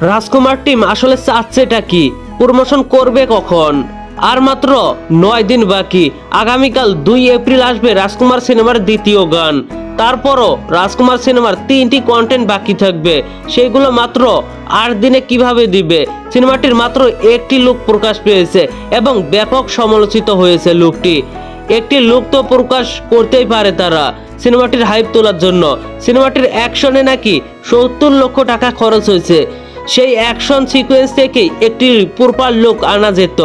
রাজকুমার team আসলে চাচ্ছেটা কি? Promotion করবে কখন? আর মাত্র নয় দিন বাকি। আগামীকাল দুই এপ্রিল আসবে রাজকুমার সিনেমার দ্বিতীয় গান। তারপরও রাজকুমার সিনেমার তিনটি কন্টেন্ট বাকি থাকবে। সেগুলো মাত্র আট দিনে কীভাবে দিবে? সিনেমাটির মাত্র একটি লুক প্রকাশ পেয়েছে এবং ব্যাপক সমালোচিত হয়েছে লুকটি একটি লুক তো প্রকাশ করতেই পারে তারা। সিনেমাটির হাইপ তোলার জন্য। সিনেমাটির অ্যাকশনে নাকি সত্তর লক্ষ টাকা খরচ হয়েছে। সেই অ্যাকশন সিকোয়েন্স থেকে একটি প্রপার লুক আনা যেত।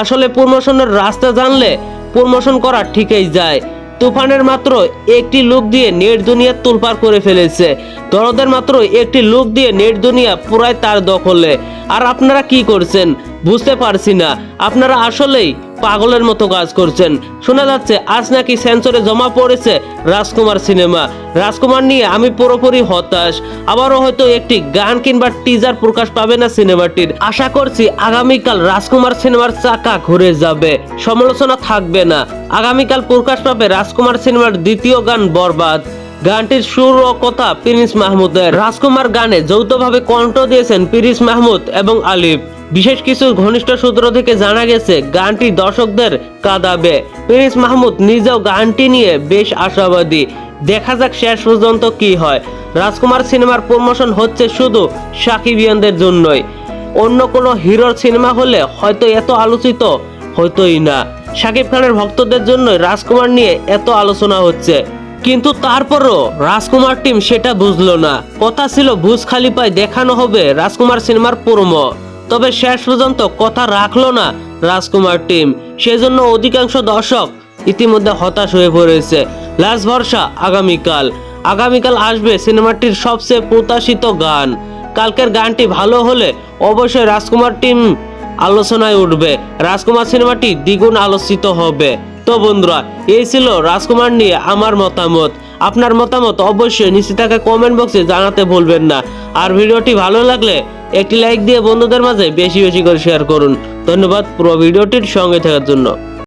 আসলে প্রমোশনের রাস্তা জানলে প্রমোশন করা ঠিকই যায়। তুফানের মাত্র একটি লোক দিয়ে নেট দুনিয়া তোলপার করে ফেলেছে। দরদের মাত্র একটি লোক দিয়ে নেট দুনিয়া পুরাই তার দখলে। আর আপনারা কি করছেন? বুঝতে পারছি না। আপনারা আসলেই পাগলের মতো কাজ করছেন। শোনা যাচ্ছে, আজ নাকি সেন্সরে জমা পড়েছে রাজকুমার সিনেমা। রাজকুমার নিয়ে আমি পুরোপুরি হতাশ। আবারও হয়তো একটি গান কিংবা টিজার প্রকাশ পাবে না সিনেমাটির। আশা করছি আগামীকাল রাজকুমার সিনেমার চাকা ঘুরে যাবে। সমালোচনা থাকবে না। আগামীকাল প্রকাশ পাবে রাজকুমার সিনেমার দ্বিতীয় গান বরবাদ। গানটির সুর ও কথা প্রিন্স মাহমুদের রাজকুমার গানে যৌথভাবে কণ্ঠ দিয়েছেন প্রিন্স মাহমুদ এবং আলিফ। বিশেষ কিছু ঘনিষ্ঠ সূত্র থেকে জানা গেছে, গানটি দর্শকদের কাঁদাবে। প্রিন্স মাহমুদ নিজেও গানটি নিয়ে বেশ আশাবাদী। দেখা যাক শেষ পর্যন্ত কি হয়। রাজকুমার সিনেমার প্রমোশন হচ্ছে শুধু সাকিবিয়ানদের জন্যই। অন্য কোনো হিরোর সিনেমা হলে হয়তো এত আলোচিত হতোই না। শাকিব খানের ভক্তদের জন্য রাজকুমার নিয়ে এত আলোচনা হচ্ছে। কিন্তু তারপরও রাজকুমার টিম সেটা বুঝলো না। কথা ছিল ভুজ খালিপায় দেখানো হবে রাজকুমার সিনেমার প্রোমো। তবে শেষ পর্যন্ত কথা রাখল না রাজকুমার টিম। সেজন্য অধিকাংশ দর্শক ইতিমধ্যে হতাশ হয়ে পড়েছে। লাস্ট ভরসা আগামীকাল। আগামীকাল আসবে সিনেমাটির সবচেয়ে প্রত্যাশিত গান। কালকের গানটি ভালো হলে অবশ্যই রাজকুমার টিম আলোচনায় উঠবে। রাজকুমার সিনেমাটি দ্বিগুণ আলোচিত হবে। তো বন্ধুরা, এই ছিল রাজকুমার নিয়ে আমার মতামত। আপনার মতামত অবশ্যই নিচে থাকা কমেন্ট বক্সে জানাতে ভুলবেন না। আর ভিডিওটি ভালো লাগলে একটি লাইক দিয়ে বন্ধুদের মাঝে বেশি বেশি করে শেয়ার করুন। ধন্যবাদ পুরো ভিডিওটির সঙ্গে থাকার জন্য।